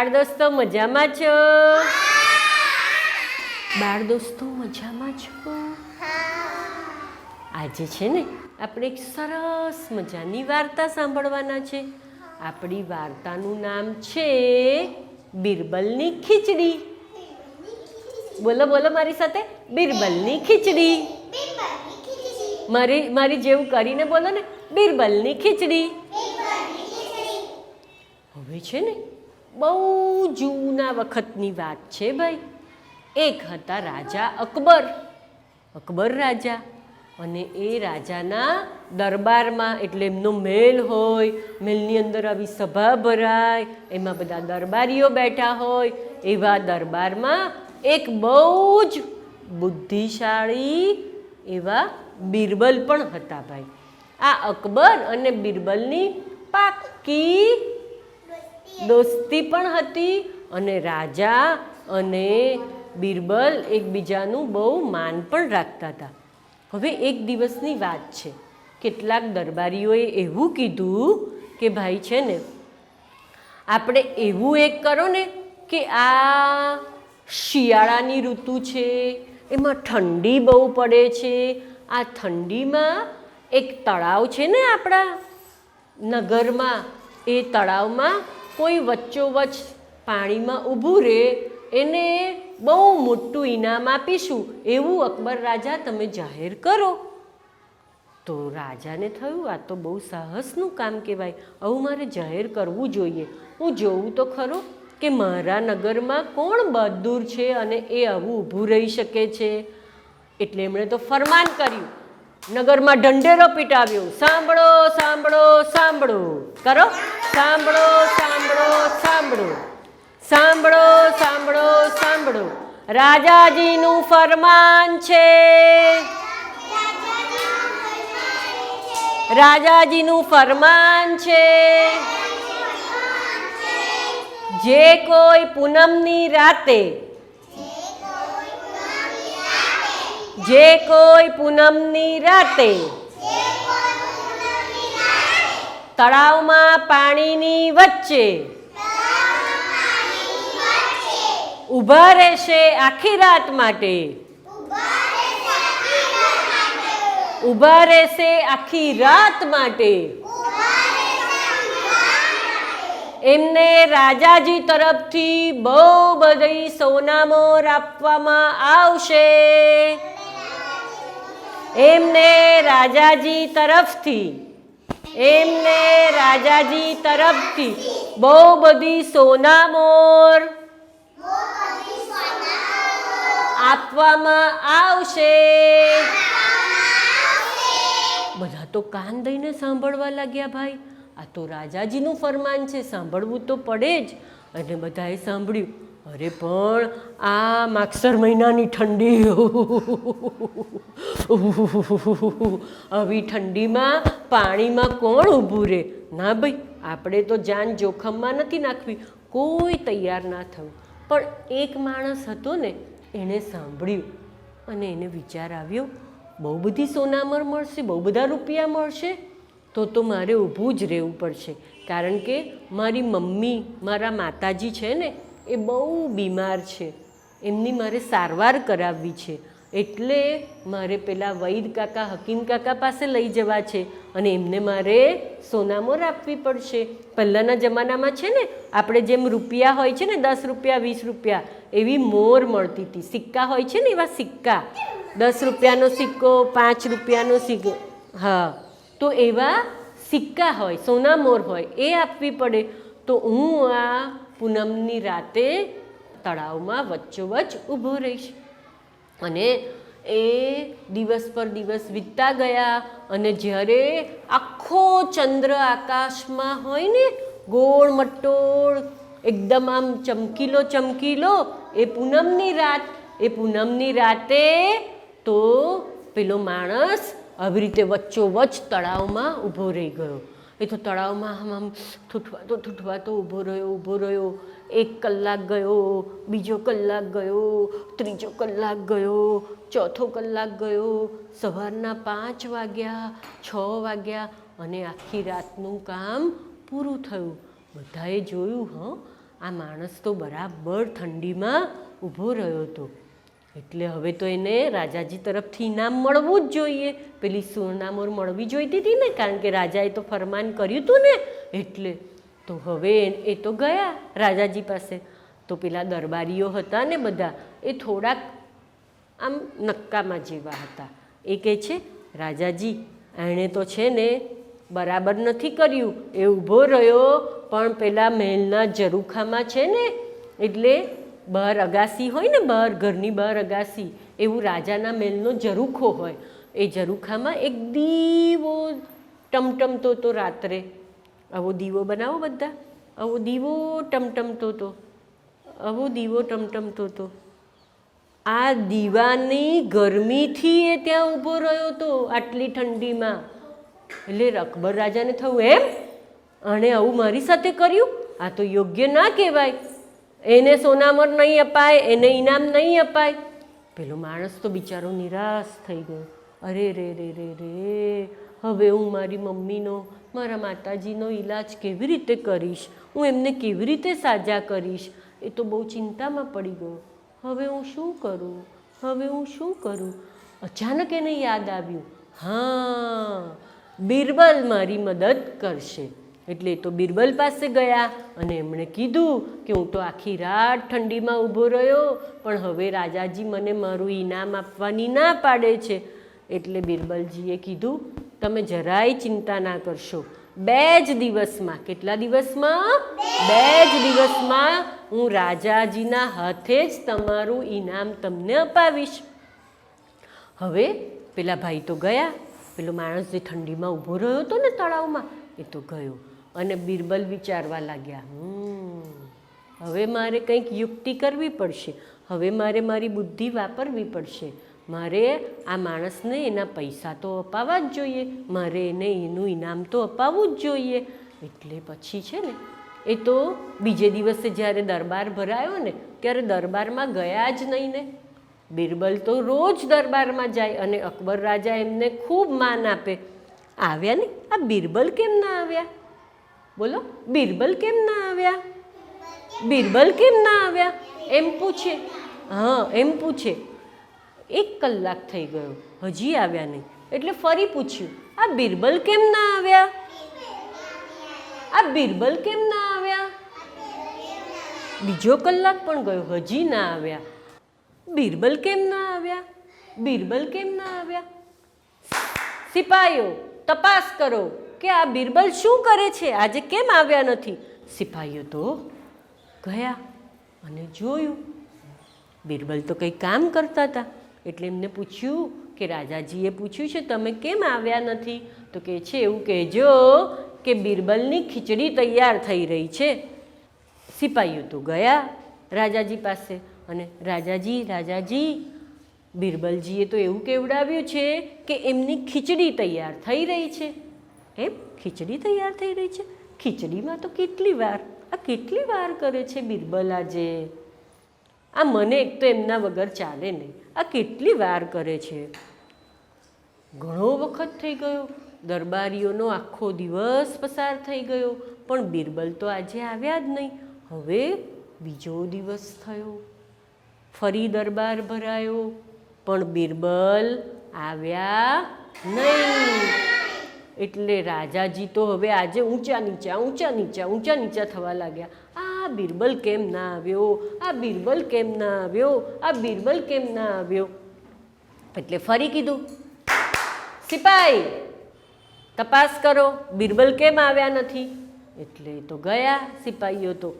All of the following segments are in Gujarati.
બાળ દોસ્તો મજામાં છો? બાળ દોસ્તો મજામાં છો? આજે છે ને આપણે એક સરસ મજાની વાર્તા સાંભળવાના છે. આપણી વાર્તાનું નામ છે બિરબલની ખીચડી. બોલો બોલો મારી સાથે. બિરબલની ખીચડી. મારી મારી જેવું કરીને બોલો ને. બિરબલની ખીચડી. હવે છે ને બહુ જૂના વખતની વાત છે ભાઈ. એક હતા રાજા અકબર. અકબર રાજા અને એ રાજાના દરબારમાં, એટલે એમનો મેલ હોય, મેલની અંદર આવી સભા ભરાય, એમાં બધા દરબારીઓ બેઠા હોય, એવા દરબારમાં એક બહુ જ બુદ્ધિશાળી એવા બિરબલ પણ હતા ભાઈ. આ અકબર અને બિરબલની પાક્કી દોસ્તી પણ હતી અને રાજા અને બિરબલ એકબીજાનું બહુ માન પણ રાખતા હતા. હવે એક દિવસની વાત છે. કેટલાક દરબારીઓએ એવું કીધું કે, ભાઈ, છે ને, આપણે એવું એક કરો ને કે આ શિયાળાની ઋતુ છે, એમાં ઠંડી બહુ પડે છે, આ ઠંડીમાં એક તળાવ છે ને આપણા નગરમાં, એ તળાવમાં કોઈ વચ્ચોવચ્ચ પાણીમાં ઊભું રહે એને બહુ મોટું ઇનામ આપીશું. એવું અકબર રાજા તમે જાહેર કરો. તો રાજાને થયું આ તો બહુ સાહસનું કામ કહેવાય. આવું મારે જાહેર કરવું જોઈએ. હું જોઉં તો ખરો કે મારા નગરમાં કોણ બહાદુર છે અને એ આવું ઊભું રહી શકે છે. એટલે એમણે તો ફરમાન કર્યું. નગરમાં ઢંઢેરો પીટાવ્યો. સાંભળો સાંભળો સાંભળો. કરો? સાંભળો સાંભળો સાંભળો. સાંભળો સાંભળો સાંભળો. રાજાજીનું ફરમાન છે. રાજાજીનું ફરમાન છે. જે કોઈ પૂનમની રાતે જે કોઈ પૂનમની રાતે તળાવમાં પાણીની વચ્ચે ઊભા રહેશે આખી રાત માટે. ઊભા રહેશે આખી રાત માટે. એમને રાજાજી તરફથી બહુ બધી સોનામોર આપવામાં આવશે. એમને રાજાજી તરફથી, એમને રાજાજી તરફથી બહુ બધી સોના મોર આપવામાં આવશે. બધા તો કાન દઈને સાંભળવા લાગ્યા ભાઈ. આ તો રાજાજીનું ફરમાન છે, સાંભળવું તો પડે જ. અને બધાએ સાંભળ્યું. અરે પણ આ માગસર મહિનાની ઠંડી. આવી ઠંડીમાં પાણીમાં કોણ ઊભું રહે ના ભાઈ, આપણે તો જાન જોખમમાં નથી નાખવી. કોઈ તૈયાર ના થયું પણ એક માણસ હતો ને, એણે સાંભળ્યું અને એને વિચાર આવ્યો, બહુ બધી સોનામર મળશે, બહુ બધા રૂપિયા મળશે, તો તો મારે ઊભું જ રહેવું પડશે. કારણ કે મારી મમ્મી, મારા માતાજી છે ને એ બહુ બીમાર છે. એમની મારે સારવાર કરાવવી છે. એટલે મારે પેલા વૈદ કાકા, હકીમ કાકા પાસે લઈ જવા છે અને એમને મારે સોનામોર આપવી પડશે. પહેલાંના જમાનામાં છે ને, આપણે જેમ રૂપિયા હોય છે ને, દસ રૂપિયા, વીસ રૂપિયા, એવી મોર મળતી હતી. સિક્કા હોય છે ને એવા સિક્કા. દસ રૂપિયાનો સિક્કો, પાંચ રૂપિયાનો સિક્કો, હા. તો એવા સિક્કા હોય, સોનામોર હોય, એ આપવી પડે. તો હું આ પૂનમની રાતે તળાવમાં વચ્ચોવચ્ચ ઊભો રહીશ. અને એ દિવસ પર દિવસ વીતતા ગયા અને જ્યારે આખો ચંદ્ર આકાશમાં હોય ને, ગોળ મટોળ, એકદમ આમ ચમકીલો ચમકીલો, એ પૂનમની રાત, એ પૂનમની રાતે તો પેલો માણસ આવી રીતે વચ્ચોવચ્ચ તળાવમાં ઊભો રહી ગયો. એ તો તળાવમાં આમ આમ ઠૂઠવાતો ઠૂઠવાતો ઊભો રહ્યો ઊભો રહ્યો. એક કલાક ગયો, બીજો કલાક ગયો, ત્રીજો કલાક ગયો, ચોથો કલાક ગયો. સવારના પાંચ વાગ્યા, છ વાગ્યા અને આખી રાતનું કામ પૂરું થયું. બધાએ જોયું, હં, આ માણસ તો બરાબર ઠંડીમાં ઊભો રહ્યો હતો. એટલે હવે તો એને રાજાજી તરફથી ઇનામ મળવું જ જોઈએ. પેલી સુરનામોર મળવી જોઈતી હતી ને, કારણ કે રાજાએ તો ફરમાન કર્યું હતું ને, એટલે તો હવે એ તો ગયા રાજાજી પાસે. તો પેલા દરબારીઓ હતા ને બધા, એ થોડાક આમ નક્કામાં જેવા હતા. એ કહે છે, રાજાજી, એણે તો છે ને બરાબર નથી કર્યું, એ ઊભો રહ્યો, પણ પેલા મહેલના ઝરૂખામાં છે ને, એટલે બહાર અગાસી હોય ને બહાર ઘરની બહાર અગાસી, એવું રાજાના મહેલનો ઝરૂખો હોય. એ ઝરૂખામાં એક દીવો ટમટમતો તો રાત્રે. આવો દીવો બનાવો બધા. આવો દીવો ટમટમતો તો. આવો દીવો ટમટમતો તો. આ દીવાની ગરમીથી એ ત્યાં ઊભો રહ્યો હતો આટલી ઠંડીમાં. એટલે અકબર રાજાને થયું, એમ? આણે આવું મારી સાથે કર્યું? આ તો યોગ્ય ના કહેવાય. એને સોનામર નહીં અપાય, એને ઇનામ નહીં અપાય. પેલો માણસ તો બિચારો નિરાશ થઈ ગયો. અરે રે રે રે રે, હવે હું મારી મમ્મીનો, મારા માતાજીનો ઈલાજ કેવી રીતે કરીશ? હું એમને કેવી રીતે સાજા કરીશ? એ તો બહુ ચિંતામાં પડી ગયો. હવે હું શું કરું? હવે હું શું કરું? અચાનક એને યાદ આવ્યું. હા, બિરબલ મારી મદદ કરશે. એટલે તો બિરબલ પાસે ગયા અને એમણે કીધું કે હું તો આખી રાત ઠંડીમાં ઊભો રહ્યો, પણ હવે રાજાજી મને મારું ઇનામ આપવાની ના પાડે છે. એટલે બિરબલજીએ કીધું, તમે જરાય ચિંતા ના કરશો. બે જ દિવસમાં, કેટલા દિવસમાં? બે જ દિવસમાં હું રાજાજીના હાથે જ તમારું ઇનામ તમને અપાવીશ. હવે પેલા ભાઈ તો ગયા. પેલો માણસ જે ઠંડીમાં ઊભો રહ્યો હતો ને તળાવમાં, એ તો ગયો. અને બિરબલ વિચારવા લાગ્યા "હમ, હવે મારે કંઈક યુક્તિ કરવી પડશે. હવે મારે મારી બુદ્ધિ વાપરવી પડશે. મારે આ માણસને એના પૈસા તો અપાવવા જ જોઈએ. મારે એને એનું ઇનામ તો અપાવવું જ જોઈએ. એટલે પછી છે ને એ તો બીજે દિવસે જ્યારે દરબાર ભરાયો ને ત્યારે દરબારમાં ગયા જ નહીં ને. બિરબલ તો રોજ દરબારમાં જાય અને અકબર રાજા એમને ખૂબ માન આપે. આવ્યા ને? આ બિરબલ કેમ ના આવ્યા? બોલો, બિરબલ કેમ ના આવ્યા? બિરબલ કેમ ના આવ્યા? એમ પૂછે. હા, એમ પૂછે. એક કલાક થઈ ગયો. હજી આવ્યા નહીં. એટલે ફરી પૂછ્યું, આ બિરબલ કેમ ના આવ્યા? આ બિરબલ કેમ ના આવ્યા? બીજો કલાક પણ ગયો, હજી ના આવ્યા. બિરબલ કેમ ના આવ્યા? બિરબલ કેમ ના આવ્યા? સિપાહીઓ તપાસ કરો. કે આ બિરબલ શું કરે છે? આજે કેમ આવ્યા નથી? સિપાહીઓ તો ગયા અને જોયું. બિરબલ તો કંઈ કામ કરતા હતા. એટલે એમને પૂછ્યું કે રાજાજીએ પૂછ્યું છે, તમે કેમ આવ્યા નથી? તો કહે છે, એવું કહેજો કે બિરબલની ખીચડી તૈયાર થઈ રહી છે. સિપાહીઓ તો ગયા રાજાજી પાસે અને રાજાજી રાજાજી, બિરબલજીએ તો એવું કેવડાવ્યું છે કે એમની ખીચડી તૈયાર થઈ રહી છે. એમ? ખીચડી તૈયાર થઈ રહી છે. ખીચડીમાં તો કેટલી વાર, આ કેટલી વાર કરે છે બિરબલ આજે? આ મને એક તો એમના વગર ચાલે નહીં. આ કેટલી વાર કરે છે? ઘણો વખત થઈ ગયો. દરબારીઓનો આખો દિવસ પસાર થઈ ગયો. પણ બિરબલ તો આજે આવ્યા જ નહીં. હવે બીજો દિવસ થયો. ફરી દરબાર ભરાયો. પણ બિરબલ આવ્યા નહીં. એટલે રાજાજી તો હવે આજે ઊંચા નીચા ઊંચા નીચા ઊંચા નીચા થવા લાગ્યા. આ બિરબલ કેમ ના આવ્યો? આ બિરબલ કેમ ના આવ્યો? આ બિરબલ કેમ ના આવ્યો? એટલે ફરી કીધું, સિપાઈ, તપાસ કરો, બિરબલ કેમ આવ્યા નથી? એટલે તો ગયા સિપાહીઓ તો.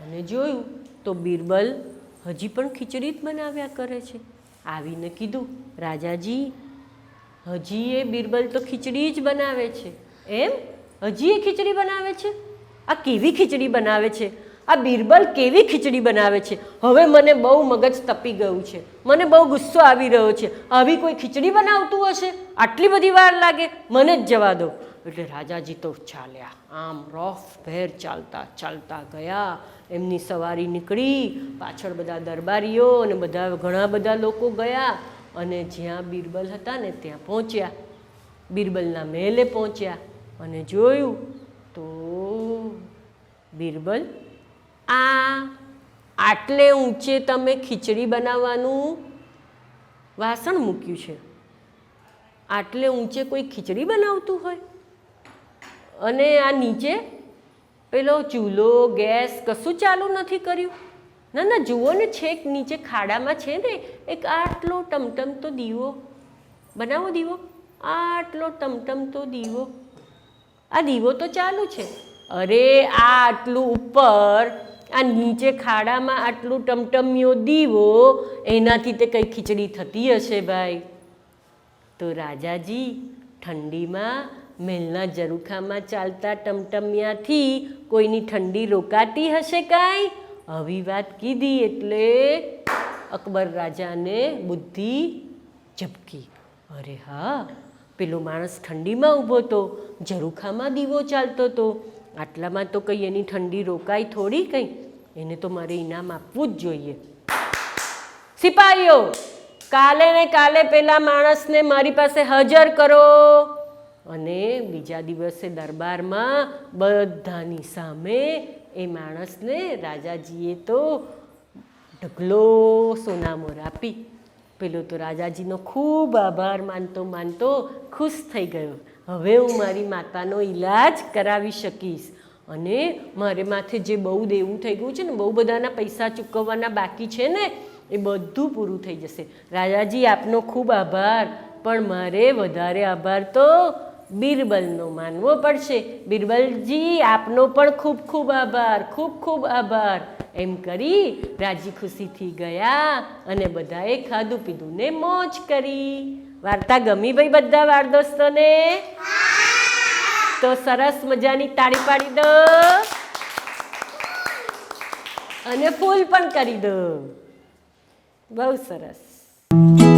અને જોયું તો બિરબલ હજી પણ ખીચડી જ બનાવ્યા કરે છે. આવીને કીધું, રાજાજી હજી એ બિરબલ તો ખીચડી જ બનાવે છે. એમ? હજી એ ખીચડી બનાવે છે? આ કેવી ખીચડી બનાવે છે? આ બિરબલ કેવી ખીચડી બનાવે છે? હવે મને બહુ મગજ તપી ગયું છે. મને બહુ ગુસ્સો આવી રહ્યો છે. આવી કોઈ ખીચડી બનાવતું હશે? આટલી બધી વાર લાગે. મને જ જવા દો. એટલે રાજાજી તો ચાલ્યા. આમ રોફ ભેર ચાલતા ચાલતા ગયા. એમની સવારી નીકળી. પાછળ બધા દરબારીઓ અને બધા ઘણા બધા લોકો ગયા. અને જ્યાં બિરબલ હતા ને ત્યાં પહોંચ્યા. બિરબલના મહેલે પહોંચ્યા અને જોયું તો બિરબલ, આ આટલે ઊંચે તમે ખીચડી બનાવવાનું વાસણ મૂક્યું છે. આટલે ઊંચે કોઈ ખીચડી બનાવતું હોય? અને આ નીચે પેલો ચૂલો, ગેસ કશું ચાલુ નથી કર્યું? ના ના, જુઓ ને છેક નીચે ખાડામાં છે ને, એક આટલો ટમટમતો દીવો. બનાવો દીવો. આટલો ટમટમતો દીવો. આ દીવો તો ચાલુ છે. અરે આ આટલું ઉપર, આ નીચે ખાડામાં આટલું ટમટમિયો દીવો, એનાથી તે કંઈ ખીચડી થતી હશે ભાઈ? તો રાજાજી, ઠંડીમાં મહેલના ઝરૂખામાં ચાલતા ટમટમિયાથી કોઈની ઠંડી રોકાતી હશે કાંઈ? આવી વાત કીધી એટલે અકબર રાજાને બુદ્ધિ ઝબકી. અરે હા, પેલો માણસ ઠંડીમાં ઊભો તો, ઝરૂખામાં દીવો ચાલતો તો. આટલામાં તો કંઈ એની ઠંડી રોકાય થોડી કંઈ. એને તો મારે ઇનામ આપવું જ જોઈએ. સિપાહીઓ કાલે ને કાલે પેલા માણસને મારી પાસે હાજર કરો. અને બીજા દિવસે દરબારમાં બધાની સામે એ માણસને રાજાજીએ તો ઢગલો સોનામોર આપી. પેલો તો રાજાજીનો ખૂબ આભાર માનતો માનતો ખુશ થઈ ગયો. હવે હું મારી માતાનો ઈલાજ કરાવી શકીશ અને મારે માથે જે બહુ દેવું થઈ ગયું છે ને, બહુ બધાના પૈસા ચૂકવવાના બાકી છે ને, એ બધું પૂરું થઈ જશે. રાજાજી આપનો ખૂબ આભાર, પણ મારે વધારે આભાર તો બિરબલનો માનવો પડશે. બિરબલજી, આપનો પણ ખૂબ ખૂબ આભાર, ખૂબ ખૂબ આભાર. એમ કરી રાજી ખુશીથી ગયા અને બધાએ ખાધું પીધું ને મોજ કરી. વાર્તા ગમી ભાઈ બધા વાર દોસ્તોને તો સરસ મજાની તાળી પાડી દો. અને ફૂલ પણ કરી દો. બહુ સરસ.